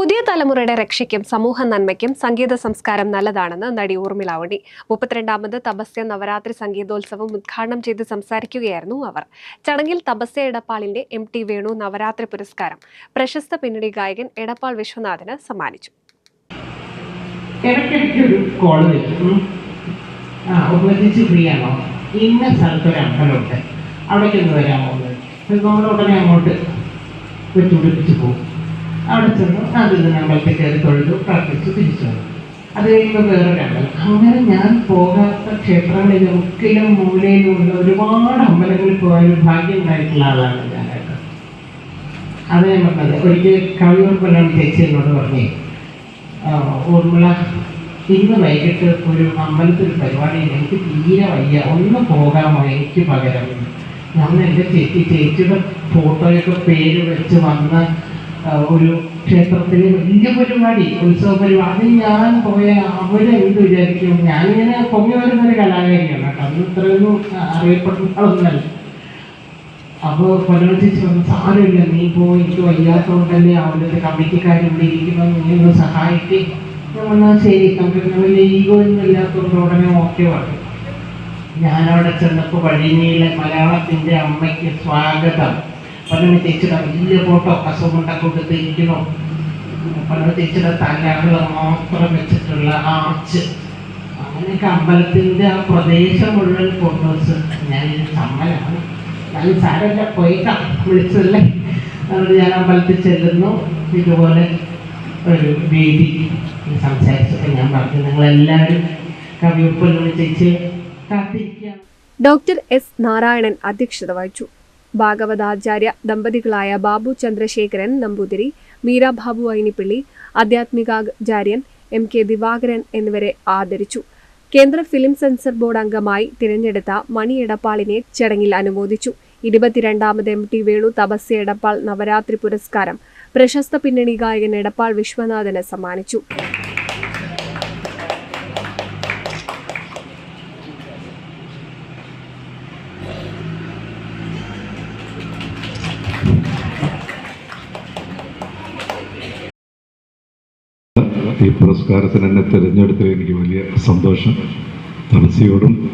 പുതിയ തലമുറയുടെ രക്ഷയ്ക്കും സമൂഹ നന്മയ്ക്കും സംഗീത സംസ്കാരം നല്ലതാണെന്ന് നടി ഊർമിളാവണി. മുപ്പത്തിരണ്ടാമത് തപസ്യ നവരാത്രി സംഗീതോത്സവം ഉദ്ഘാടനം ചെയ്ത് സംസാരിക്കുകയായിരുന്നു അവർ. ചടങ്ങിൽ തപസ്യ എടപ്പാളിന്റെ എം ടി വേണു നവരാത്രി പുരസ്കാരം. പ്രശസ്ത പിന്നണി ഗായകൻ എടപ്പാൾ വിശ്വനാഥന് സമ്മാനിച്ചു. ഇന്ന അവിടേക്ക് ഒന്ന് വരാമോ. നമ്മൾ ഉടനെ അങ്ങോട്ട് വെച്ചുപിടിപ്പിച്ച് പോകും. അവിടെ ചെന്ന് നിന്ന് അമ്പലത്തിൽ കയറി തൊഴുതു പ്രാർത്ഥിച്ച് തിരിച്ചു വന്നു. അത് കഴിയുമ്പോൾ വേറൊരു അമ്പലം അങ്ങനെ ഞാൻ പോകാത്ത ക്ഷേത്രങ്ങളിൽ മുക്കിലും മൂലയിലും ഉള്ള ഒരുപാട് അമ്പലങ്ങളിൽ പോകാൻ ഒരു ഭാഗ്യം ഉണ്ടായിട്ടുള്ള ആളാണ് ഞാനായിട്ട് അത് ഞാൻ പറഞ്ഞത്. ഒരിക്കൽ കവിയൂർ കൊല്ലം ചേച്ചി എന്നോട് പറഞ്ഞേ ഊർമിള ഇന്ന് വൈകിട്ട് ഒരു അമ്പലത്തിൽ പരിപാടി എനിക്ക് തീരെ വയ്യ. ഒന്ന് പോകാമോ? എനിക്ക് പകരം. ഞാൻ എന്റെ ചേച്ചി ചേച്ചിയുടെ ഫോട്ടോയൊക്കെ പേര് വെച്ച് വന്ന ഒരു ക്ഷേത്രത്തിൽ വലിയ പരിപാടി ഉത്സവ പരിപാടി അത് ഞാൻ പോയ അവരെ എന്ത് വിചാരിക്കും. ഞാനിങ്ങനെ പൊങ്ങി വരുന്ന ഒരു കലാകാരിയാണ് അന്ന് ഇത്രയൊന്നും അറിയപ്പെടുന്ന ആളൊന്നല്ല അപ്പോൾ ചേച്ചി പറഞ്ഞു സാരമില്ല നീ പോ. എനിക്ക് വയ്യാത്തതുകൊണ്ടല്ലേ അവിടുത്തെ കമ്മിറ്റിക്കാർ ഇവിടെ ഇരിക്കുന്നത്. നീ ഒന്ന് സഹായിക്കേ. ഞാൻ ശരി. നമുക്ക് വലിയ ഈഗോ ഒന്നും ഇല്ലാത്തതുകൊണ്ട് ഉടനെ ഓക്കെ പറഞ്ഞു. ഞാനവിടെ ചെന്നപ്പോൾ വഴിഞ്ഞിയിലെ മലയാളത്തിന്റെ അമ്മയ്ക്ക് സ്വാഗതം. പല്ലവ തേച്ചിടാം. വലിയ ഫോട്ടോ കസവുകൊണ്ടൊക്കെ തേക്കണോ പലരും ചേച്ചിയുടെ തലകൾ മാത്രം വെച്ചിട്ടുള്ള ആർച്ച് അങ്ങനെയൊക്കെ അമ്പലത്തിന്റെ ആ പ്രദേശം മുഴുവൻ ഫോട്ടോസ് ഞാൻ ചമ്മലാണ്. ഞാൻ സാരല്ല പോയിക്കാം വിളിച്ചല്ലേ അതുകൊണ്ട് ഞാൻ അമ്പലത്തിൽ ചെല്ലുന്നു. ഇതുപോലെ ഒരു വേദി സംസാരിച്ചപ്പോൾ ഞാൻ പറഞ്ഞു നിങ്ങളെല്ലാവരും കവിയൊപ്പം ചേച്ചി കാത്തിരിക്കുക. ഡോക്ടർ എസ് നാരായണൻ അധ്യക്ഷത വഹിച്ചു. ഭാഗവതാചാര്യ ദമ്പതികളായ ബാബു ചന്ദ്രശേഖരൻ നമ്പൂതിരി മീര ബാബു ഐനിപ്പിള്ളി ആധ്യാത്മികാചാര്യൻ എം കെ ദിവാകരൻ എന്നിവരെ ആദരിച്ചു. കേന്ദ്ര ഫിലിം സെൻസർ ബോർഡ് അംഗമായി തിരഞ്ഞെടുത്ത മണി എടപ്പാളിനെ ചടങ്ങിൽ അനുമോദിച്ചു. ഇരുപത്തിരണ്ടാമത് എം ടി വേണു തപസ്യ എടപ്പാൾ നവരാത്രി പുരസ്കാരം. പ്രശസ്ത പിന്നണി ഗായകൻ എടപ്പാൾ വിശ്വനാഥന് സമ്മാനിച്ചു. ഈ പുരസ്കാരത്തിന് എന്നെ തിരഞ്ഞെടുത്തതിൽ എനിക്ക് വലിയ സന്തോഷം. തപസിയോടും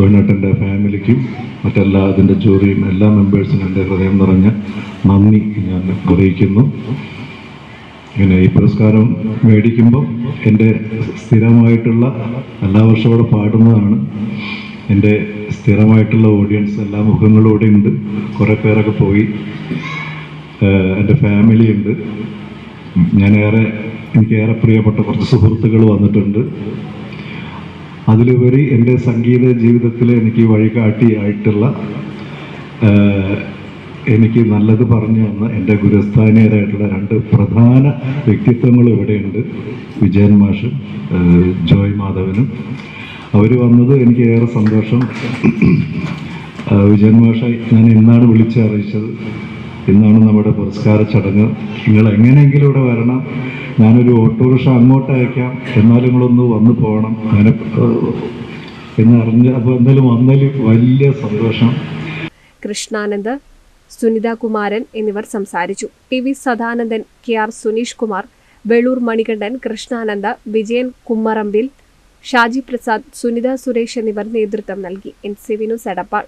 വേണേട്ടന്റെ ഫാമിലിക്കും മറ്റെല്ലാ അതിന്റെ ജൂറിയും എല്ലാ മെമ്പേഴ്സിനും എന്റെ ഹൃദയം നിറഞ്ഞ നന്ദി ഞാൻ അറിയിക്കുന്നു. ഇങ്ങനെ ഈ പുരസ്കാരം മേടിക്കുമ്പോൾ എന്റെ സ്ഥിരമായിട്ടുള്ള എല്ലാ വർഷവും പാടുന്നതാണ്. എന്റെ സ്ഥിരമായിട്ടുള്ള ഓഡിയൻസ് എല്ലാ മുഖങ്ങളും ഉണ്ട്. കുറേ പേരൊക്കെ പോയി. എന്റെ ഫാമിലി ഉണ്ട്. ഞാനേറെ എനിക്കേറെ പ്രിയപ്പെട്ട കുറച്ച് സുഹൃത്തുക്കൾ വന്നിട്ടുണ്ട്. അതിലുപരി എന്റെ സംഗീത ജീവിതത്തിൽ എനിക്ക് വഴികാട്ടിയായിട്ടുള്ള എനിക്ക് നല്ലത് പറഞ്ഞു തന്ന എന്റെ ഗുരുസ്ഥാനീയരായിട്ടുള്ള രണ്ട് പ്രധാന വ്യക്തിത്വങ്ങൾ ഇവിടെയുണ്ട്. വിജയൻ മാഷും ജോയ് മാധവനും. അവർ വന്നത് എനിക്ക് ഏറെ സന്തോഷം. വിജയൻ മാഷ ഞാൻ ഇന്നാണ് വിളിച്ചറിയിച്ചത്. ഇന്നാണ് നമ്മുടെ പുരസ്കാര ചടങ്ങ്. നിങ്ങൾ എങ്ങനെയെങ്കിലും ഇവിടെ വരണം. ഞാനൊരു ഓട്ടോറിക്ഷ അങ്ങോട്ട് അയക്കാം. എന്നാലും നിങ്ങളൊന്ന് വന്നു പോകണം. അങ്ങനെ എന്നറിഞ്ഞ അപ്പോൾ എന്തായാലും വന്നതിൽ വലിയ സന്തോഷം. കൃഷ്ണാനന്ദ് സുനിത കുമാരൻ എന്നിവർ സംസാരിച്ചു. T V Sadanandan K R Suneesh Kumar Veloor Manikandan Krishnananda Vijayan Kummarambil Shaji Prasad Sunitha Suresh എന്നിവർ നേതൃത്വം നൽകി. N C Vinu സെടപ്പാൾ